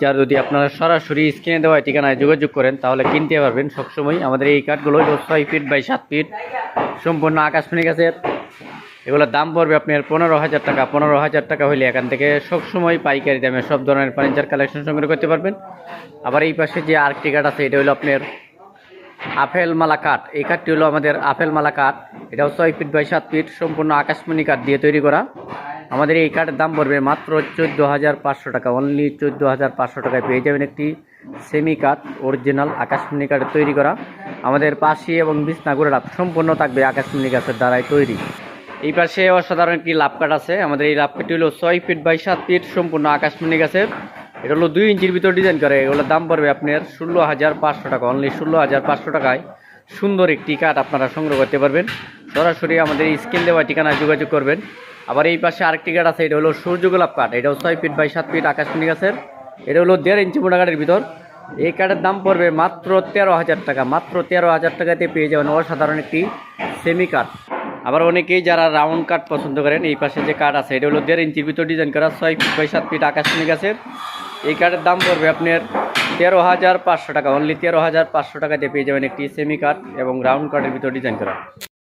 যার যদি আপনারা সরাসরি স্ক্রিনে দেওয়া ঠিকানায় যোগাযোগ করেন, তাহলে কিনতে পারবেন সবসময়। আমাদের এই কাঠগুলো ছয় ফিট বাই সাত ফিট, সম্পূর্ণ আকাশমণি গাছের। এগুলোর দাম পড়বে আপনার পনেরো হাজার টাকা। পনেরো হাজার টাকা হলে এখান থেকে সবসময় পাইকারি দামে সব ধরনের ফার্নিচার কালেকশন সংগ্রহ করতে পারবেন। আবার এই পাশে যে আরেকটি কাঠ আছে, এটা হলো আপনার আপেল মালা কাঠ। এই কাঠটি হলো আমাদের আপেল মালা কাঠ। এটাও ছয় ফিট বাই সাত ফিট, সম্পূর্ণ আকাশমণি কাঠ দিয়ে তৈরি করা। আমাদের এই কাঠের দাম পড়বে মাত্র চোদ্দ হাজার পাঁচশো টাকা। অনলি চোদ্দ হাজার পাঁচশো টাকায় পেয়ে যাবেন একটি সেমি কাঠ অরিজিনাল আকাশমণি কাঠের তৈরি করা। আমাদের পাশি এবং বিছনাগুড়া সম্পূর্ণ থাকবে আকাশমণি গাছের দ্বারাই তৈরি। এই পাশে অসাধারণ একটি লাভ কাঠ আছে। আমাদের এই লাভ কাঠটি হলো ছয় ফিট বাই সাত ফিট সম্পূর্ণ আকাশমণি গাছের। এটা হলো দুই ইঞ্চির ভিতর ডিজাইন করে। এগুলোর দাম পড়বে আপনার ষোলো হাজার পাঁচশো টাকা। অনলি ষোলো হাজার পাঁচশো টাকায় সুন্দর একটি কাঠ আপনারা সংগ্রহ করতে পারবেন। সরাসরি আমাদের স্ক্রিন দেওয়া ঠিকানায় যোগাযোগ করবেন। আবার এই পাশে আরেকটি কাঠ আছে, এটা হলো সূর্য গোলাপ কাঠ। এটাও ছয় ফিট বাই সাত ফিট আকাশমণি গাছের এটা হলো দেড় ইঞ্চি মোটা কাঠের ভিতর। এই কাঠের দাম পড়বে মাত্র তেরো হাজার টাকা। মাত্র তেরো হাজার টাকাতে পেয়ে যাবেন অসাধারণ একটি সেমি কাঠ আবার অনেকেই যারা রাউন্ড কাঠ পছন্দ করেন, এই পাশে যে কাঠ আছে, এটা হলো দেড় ইঞ্চির ভিতর ডিজাইন করা, ছয় ফিট বাই সাত ফিট আকাশমণি গাছের এই কাঠের দাম পড়বে আপনার তেরো হাজার পাঁচশো টাকা। অনলি তেরো হাজার পাঁচশো টাকাতে পেয়ে যাবেন একটি সেমি কাঠ এবং রাউন্ড কাঠের ভিতর ডিজাইন করা।